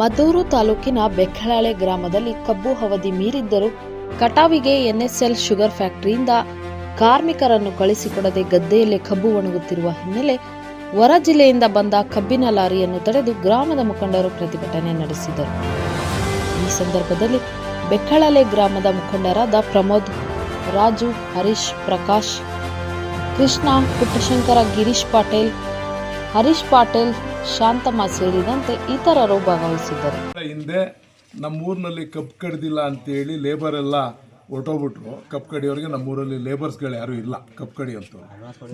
ಮದ್ದೂರು ತಾಲೂಕಿನ ಬೆಕ್ಕಳಾಳೆ ಗ್ರಾಮದಲ್ಲಿ ಕಬ್ಬು ಅವಧಿ ಮೀರಿದ್ದರೂ ಕಟಾವಿಗೆ ಎನ್ಎಸ್ಎಲ್ ಶುಗರ್ ಫ್ಯಾಕ್ಟರಿಯಿಂದ ಕಾರ್ಮಿಕರನ್ನು ಕಳಿಸಿಕೊಡದೆ ಗದ್ದೆಯಲ್ಲಿ ಕಬ್ಬು ಒಣಗುತ್ತಿರುವ ಹಿನ್ನೆಲೆ ಹೊರ ಜಿಲ್ಲೆಯಿಂದ ಬಂದ ಕಬ್ಬಿನ ಲಾರಿಯನ್ನು ತಡೆದು ಗ್ರಾಮದ ಮುಖಂಡರು ಪ್ರತಿಭಟನೆ ನಡೆಸಿದರು. ಈ ಸಂದರ್ಭದಲ್ಲಿ ಬೆಕ್ಕಳಲೆ ಗ್ರಾಮದ ಮುಖಂಡರಾದ ಪ್ರಮೋದ್, ರಾಜು, ಹರೀಶ್, ಪ್ರಕಾಶ್, ಕೃಷ್ಣ, ಪುಟ್ಟಶಂಕರ, ಗಿರೀಶ್ ಪಾಟೇಲ್ ಹರೀಶ್ ಪಾಟೇಲ್, ಶಾಂತಮ್ಮ ಸೇರಿದಂತೆ ಇತರರು ಭಾಗವಹಿಸಿದ್ದರು. ಹಿಂದೆ ನಮ್ಮೂರಿನಲ್ಲಿ ಕಬ್ಬು ಕಡ್ದಿಲ್ಲ ಅಂತೇಳಿ ಲೇಬರ್ ಎಲ್ಲ ಹೊರ್ಟೋಗ್ಬಿಟ್ರು ಕಪ್ ಕಡಿಯೋರಿಗೆ ನಮ್ಮೂರಲ್ಲಿ ಲೇಬರ್ಸ್ಗಳು ಯಾರು ಇಲ್ಲ ಕಬ್ಬು ಅಂತ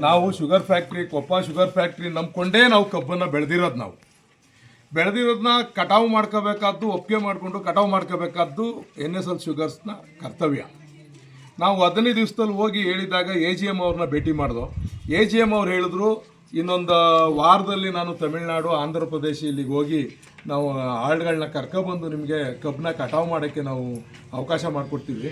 ನಾವು sugar factory Koppa sugar factory ನಂಬ್ಕೊಂಡೇ ನಾವು ಕಬ್ಬನ್ನು ಬೆಳೆದಿರೋದು ನಾವು. ಬೆಳೆದಿರೋದನ್ನ ಕಟಾವು ಮಾಡ್ಕೋಬೇಕಾದ್ದು, ಒಪ್ಪಿಗೆ ಮಾಡಿಕೊಂಡು ಕಟಾವು ಮಾಡ್ಕೋಬೇಕಾದ್ದು ಎನ್ ಎಸ್ ಎಲ್ ಶುಗರ್ಸ್ನ ಕರ್ತವ್ಯ. ನಾವು ಹದಿನೈದು ದಿವಸದಲ್ಲಿ ಹೋಗಿ ಹೇಳಿದಾಗ ಎ ಜಿ ಎಂ ಅವ್ರನ್ನ ಭೇಟಿ ಮಾಡಿದೋ. ಎ ಜಿ ಎಂ ಅವ್ರು ಹೇಳಿದ್ರು ಇನ್ನೊಂದು ವಾರದಲ್ಲಿ ನಾನು ತಮಿಳ್ನಾಡು, ಆಂಧ್ರ ಪ್ರದೇಶ ಇಲ್ಲಿಗೆ ಹೋಗಿ ನಾವು ಆಳ್ಗಳನ್ನ ಕರ್ಕೊಬಂದು ನಿಮಗೆ ಕಬ್ಬನ್ನ ಕಟಾವು ಮಾಡೋಕ್ಕೆ ನಾವು ಅವಕಾಶ ಮಾಡಿಕೊಡ್ತೀವಿ.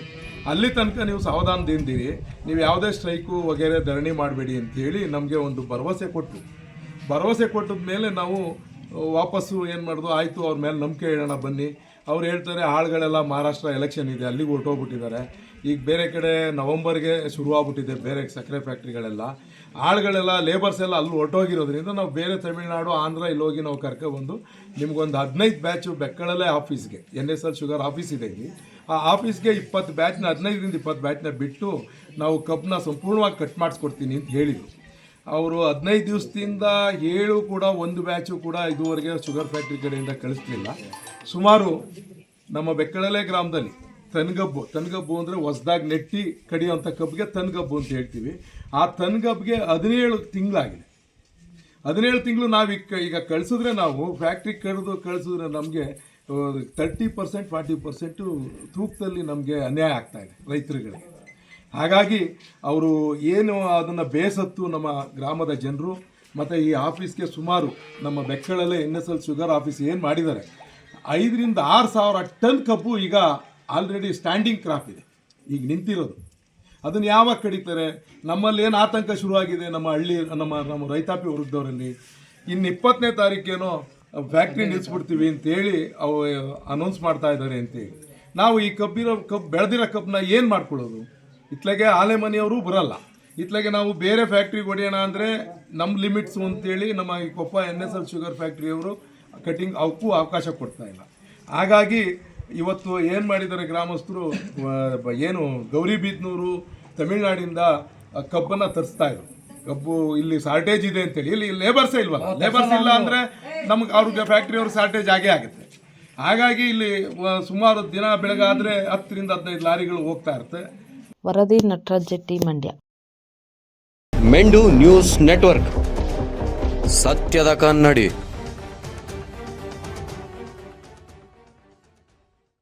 ಅಲ್ಲಿ ತನಕ ನೀವು ಸಾವಧಾನದಿಂದಿರಿ ನೀವು ಯಾವುದೇ ಸ್ಟ್ರೈಕು ವಗೇರೆ ಧರಣಿ ಮಾಡಬೇಡಿ ಅಂತೇಳಿ ನಮಗೆ ಒಂದು ಭರವಸೆ ಕೊಟ್ಟು ಭರವಸೆ ಕೊಟ್ಟದ ಮೇಲೆ ನಾವು ವಾಪಸ್ಸು ಏನು ಮಾಡೋದು, ಆಯಿತು, ಅವ್ರ ಮೇಲೆ ನಂಬಿಕೆ ಹೇಳೋಣ ಬನ್ನಿ. ಅವ್ರು ಹೇಳ್ತಾರೆ ಆಳುಗಳೆಲ್ಲ ಮಹಾರಾಷ್ಟ್ರ ಎಲೆಕ್ಷನ್ ಇದೆ, ಅಲ್ಲಿಗೆ ಹೊರ್ಟೋಗ್ಬಿಟ್ಟಿದ್ದಾರೆ. ಈಗ ಬೇರೆ ಕಡೆ ನವಂಬರ್ಗೆ ಶುರುವಾಗ್ಬಿಟ್ಟಿದೆ ಬೇರೆ ಸಕ್ಕರೆ ಫ್ಯಾಕ್ಟ್ರಿಗಳೆಲ್ಲ ಆಳುಗಳೆಲ್ಲ ಲೇಬರ್ಸ್ ಎಲ್ಲ ಅಲ್ಲಿ ಹೊರ್ಟೋಗಿರೋದ್ರಿಂದ ನಾವು ಬೇರೆ ತಮಿಳ್ನಾಡು, ಆಂಧ್ರ ಇಲ್ಲಿ ಹೋಗಿ ನಾವು ಕರ್ಕೊಬಂದು ನಿಮ್ಗೊಂದು ಹದಿನೈದು ಬ್ಯಾಚು ಬೆಕ್ಕಳಲ್ಲೇ ಆಫೀಸ್ಗೆ, N S L sugar office ಇದೆ ಇಲ್ಲಿ. ಆ ಆಫೀಸ್ಗೆ ಇಪ್ಪತ್ತು ಬ್ಯಾಚ್ನ ಹದಿನೈದರಿಂದ ಇಪ್ಪತ್ತು ಬ್ಯಾಚ್ನ ಬಿಟ್ಟು ನಾವು ಕಬ್ಬನ್ನ ಸಂಪೂರ್ಣವಾಗಿ ಕಟ್ ಮಾಡಿಸ್ಕೊಡ್ತೀನಿ ಅಂತ ಹೇಳಿದರು. ಅವರು ಹದಿನೈದು ದಿವಸದಿಂದ ಏಳು ಕೂಡ, ಒಂದು ಬ್ಯಾಚು ಕೂಡ ಇದುವರೆಗೆ ಶುಗರ್ ಫ್ಯಾಕ್ಟ್ರಿ ಕಡೆಯಿಂದ ಕಳಿಸ್ಲಿಲ್ಲ. ಸುಮಾರು ನಮ್ಮ ಬೆಕ್ಕಳಲೆ ಗ್ರಾಮದಲ್ಲಿ ತನ್ಗಬ್ಬು ತನ್ಗಬ್ಬು ಅಂದರೆ ಹೊಸ್ದಾಗಿ ನೆಟ್ಟಿ ಕಡಿಯುವಂಥ ಕಬ್ಬಿಗೆ ತನ್ಗಬ್ಬು ಅಂತ ಹೇಳ್ತೀವಿ. ಆ ತನ್ಗಬ್ಬಿಗೆ ಹದಿನೇಳು ತಿಂಗಳಾಗಿದೆ. ಹದಿನೇಳು ತಿಂಗಳು ನಾವು ಈಗ ಕಳಿಸಿದ್ರೆ ನಾವು ಫ್ಯಾಕ್ಟ್ರಿ ಕಡಿದು ಕಳಿಸಿದ್ರೆ ನಮಗೆ ತರ್ಟಿ ಪರ್ಸೆಂಟ್ ಫಾರ್ಟಿ ಪರ್ಸೆಂಟು ತೂಕದಲ್ಲಿ ನಮಗೆ ಅನ್ಯಾಯ ಆಗ್ತಾಯಿದೆ ರೈತರುಗಳಿಗೆ. ಹಾಗಾಗಿ ಅವರು ಏನು ಅದನ್ನು ಬೇಸತ್ತು ನಮ್ಮ ಗ್ರಾಮದ ಜನರು, ಮತ್ತು ಈ ಆಫೀಸ್ಗೆ ಸುಮಾರು ನಮ್ಮ ಬೆಕ್ಕಳಲ್ಲೇ N S L sugar office ಏನು ಮಾಡಿದ್ದಾರೆ ಐದರಿಂದ ಆರು ಸಾವಿರ ಟನ್ ಕಬ್ಬು ಈಗ ಆಲ್ರೆಡಿ ಸ್ಟ್ಯಾಂಡಿಂಗ್ ಕ್ರಾಪ್ ಇದೆ. ಈಗ ನಿಂತಿರೋದು. ಅದನ್ನು ಯಾವಾಗ ಕಡಿತಾರೆ? ನಮ್ಮಲ್ಲಿ ಏನು ಆತಂಕ ಶುರುವಾಗಿದೆ? ನಮ್ಮ ಹಳ್ಳಿ, ನಮ್ಮ ನಮ್ಮ ರೈತಾಪಿ ವರ್ಗದವರಲ್ಲಿ ಇನ್ನು ಇಪ್ಪತ್ತನೇ ತಾರೀಕೇನೋ ಫ್ಯಾಕ್ಟ್ರಿ ನಿಲ್ಲಿಸ್ಬಿಡ್ತೀವಿ ಅಂತೇಳಿ ಅವು ಅನೌನ್ಸ್ ಮಾಡ್ತಾ ಇದ್ದಾರೆ ಅಂತೇಳಿ. ನಾವು ಈ ಕಬ್ಬಿರೋ ಕಬ್ಬು ಬೆಳೆದಿರೋ ಕಬ್ಬನ್ನ ಏನು ಮಾಡ್ಕೊಳ್ಳೋದು? ಇತ್ಲಾಗೆ ಆಲೆ ಮನೆಯವರು ಬರಲ್ಲ. ಇತ್ಲಾಗೆ ನಾವು ಬೇರೆ ಫ್ಯಾಕ್ಟ್ರಿಗೆ ಹೊಡೆಯೋಣ ಅಂದರೆ ನಮ್ಮ ಲಿಮಿಟ್ಸು ಅಂತೇಳಿ ನಮ್ಮ ಈ Koppa N S L sugar ಫ್ಯಾಕ್ಟ್ರಿಯವರು cutting ಅವಕ್ಕೂ ಅವಕಾಶ ಕೊಡ್ತಾ ಇಲ್ಲ. ಹಾಗಾಗಿ ಇವತ್ತು ಏನು ಮಾಡಿದ್ದಾರೆ ಗ್ರಾಮಸ್ಥರು ಏನು ಗೌರಿಬೀದ್ನೂರು ತಮಿಳ್ನಾಡಿಂದ ಕಬ್ಬನ್ನು ತರಿಸ್ತಾ ಇದ್ರು. ಕಬ್ಬು ಇಲ್ಲಿ ಶಾರ್ಟೇಜ್ ಇದೆ ಅಂತೇಳಿ. ಇಲ್ಲಿ ಲೇಬರ್ಸೇ ಇಲ್ವಲ್ಲ? ಲೇಬರ್ಸ್ ಇಲ್ಲ ಅಂದರೆ ನಮ್ಗೆ ಅವ್ರಿಗೆ ಫ್ಯಾಕ್ಟ್ರಿಯವ್ರ ಶಾರ್ಟೇಜ್ ಆಗೇ ಆಗುತ್ತೆ. ಹಾಗಾಗಿ ಇಲ್ಲಿ ಸುಮಾರು ದಿನ ಬೆಳಗಾದರೆ ಹತ್ತರಿಂದ ಹದಿನೈದು ಲಾರಿಗಳು ಹೋಗ್ತಾ ಇರುತ್ತೆ. ವರದಿ ನಟರಾಜ್ ಜೆಟ್ಟಿ ಮಂಡ್ಯ. ಮೆಂಡು ನ್ಯೂಸ್ ನೆಟ್ವರ್ಕ್. ಸತ್ಯದ ಕನ್ನಡಿ.